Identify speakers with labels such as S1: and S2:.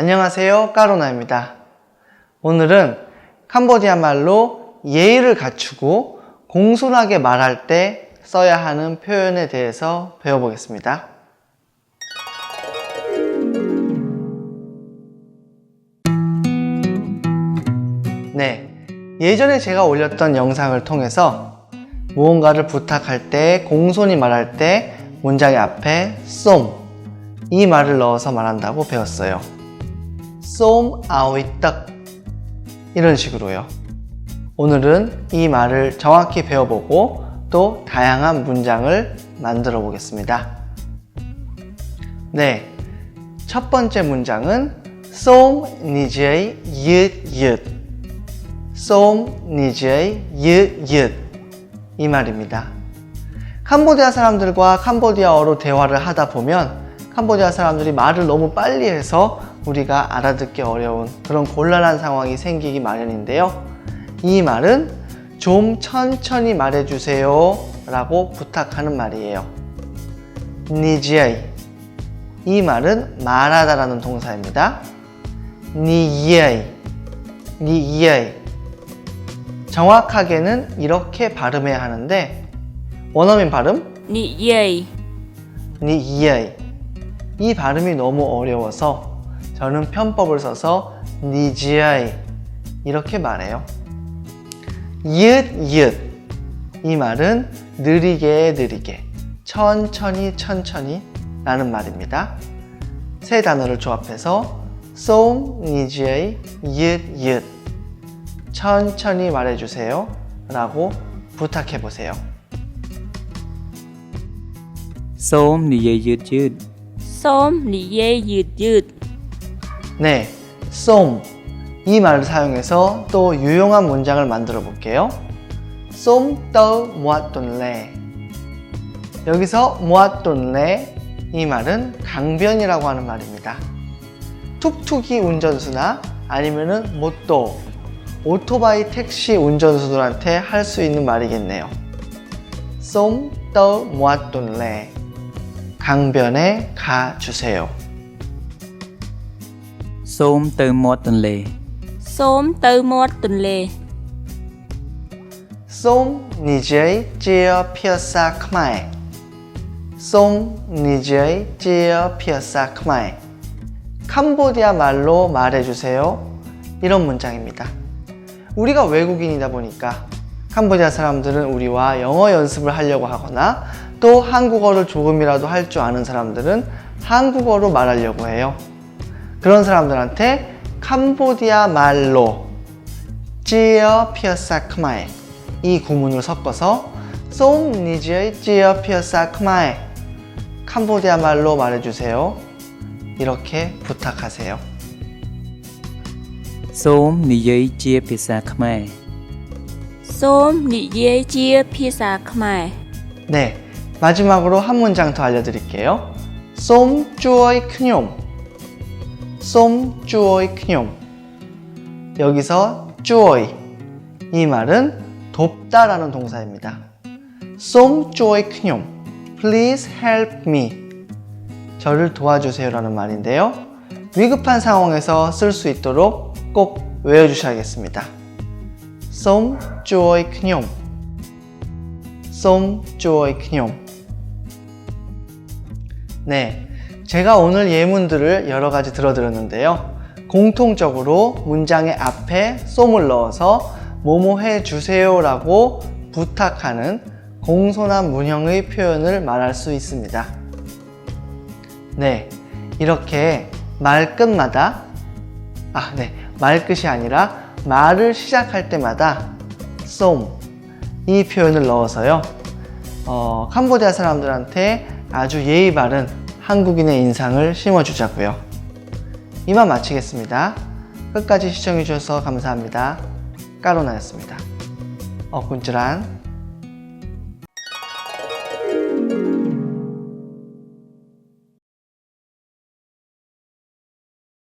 S1: 안녕하세요. 까로나입니다. 오늘은 캄보디아 말로 예의를 갖추고 공손하게 말할 때 써야 하는 표현에 대해서 배워보겠습니다. 네. 예전에 제가 올렸던 영상을 통해서 무언가를 부탁할 때, 공손히 말할 때 문장의 앞에 쏨, 이 말을 넣어서 말한다고 배웠어요. 쏨 아오이 떡 이런 식으로요. 오늘은 이 말을 정확히 배워보고 또 다양한 문장을 만들어 보겠습니다. 네. 첫 번째 문장은 쏨 니지의 윷윷 쏨 니지의 윷윷 이 말입니다. 캄보디아 사람들과 캄보디아어로 대화를 하다 보면 캄보디아 사람들이 말을 너무 빨리 해서 우리가 알아듣기 어려운 그런 곤란한 상황이 생기기 마련인데요. 이 말은 좀 천천히 말해주세요 라고 부탁하는 말이에요. 니지아이 이 말은 말하다 라는 동사입니다. 니이아이 니이아이 정확하게는 이렇게 발음해야 하는데 원어민 발음
S2: 니이아이
S1: 니이아이 이 발음이 너무 어려워서 저는 편법을 써서 니지아이 이렇게 말해요. 이읒 이읒 이 말은 느리게 느리게 천천히 천천히 라는 말입니다. 세 단어를 조합해서 송 니지의 이읒 이읒 천천히 말해주세요 라고 부탁해보세요.
S3: 송
S2: 니의 이읒 이읒 리에 이읒
S1: 네, 쏨. 이 말을 사용해서 또 유용한 문장을 만들어 볼게요. 쏨 떠 모았돈레. 여기서 모았돈레 이 말은 강변이라고 하는 말입니다. 툭툭이 운전수나 아니면은 모또 오토바이 택시 운전수들한테 할 수 있는 말이겠네요. 쏨 떠 모았돈레. 강변에 가 주세요.
S3: សូមទៅមាត់ទន្លេ
S2: សូមទៅមាត់ទន្លេ
S1: 쏨 니제이 찌어 피어사 크마에 쏨 니제이 찌어 피어사 크마에 캄보디아 말로 말해주세요 이런 문장입니다 우리가 외국인이다 보니까 캄보디아 사람들은 우리와 영어 연습을 하려고 하거나 또 한국어를 조금이라도 할 줄 아는 사람들은 한국어로 말하려고 해요 그런 사람들한테 캄보디아 말로 찌어 피어사 크마에 이 구문을 섞어서 쏨 니지의 찌어 피어사 크마에 캄보디아 말로 말해주세요. 이렇게 부탁하세요.
S3: 쏨 니지의 찌어 피어사
S2: 크마에 쏨 니지의 찌어 피어사 크마에
S1: 네 마지막으로 한 문장 더 알려드릴게요. 쏨 쭈어이 크뇽 쏨 쭈어이 크뇽 여기서 쭈어이 이 말은 돕다라는 동사입니다. 쏨 쭈어이 크뇽 Please help me 저를 도와주세요라는 말인데요. 위급한 상황에서 쓸 수 있도록 꼭 외워주셔야겠습니다. 쏨 쭈어이 크뇽 쏨 쭈어이 크뇽 네, 제가 오늘 예문들을 여러 가지 들어드렸는데요. 공통적으로 문장의 앞에 쏨을 넣어서 뭐뭐 해 주세요라고 부탁하는 공손한 문형의 표현을 말할 수 있습니다. 네, 이렇게 말 끝마다 아, 네, 말 끝이 아니라 말을 시작할 때마다 쏨 이 표현을 넣어서요. 어, 캄보디아 사람들한테 아주 예의 바른 한국인의 인상을 심어주자고요. 이만 마치겠습니다. 끝까지 시청해주셔서 감사합니다. 까로나였습니다. 어, 군ጭ란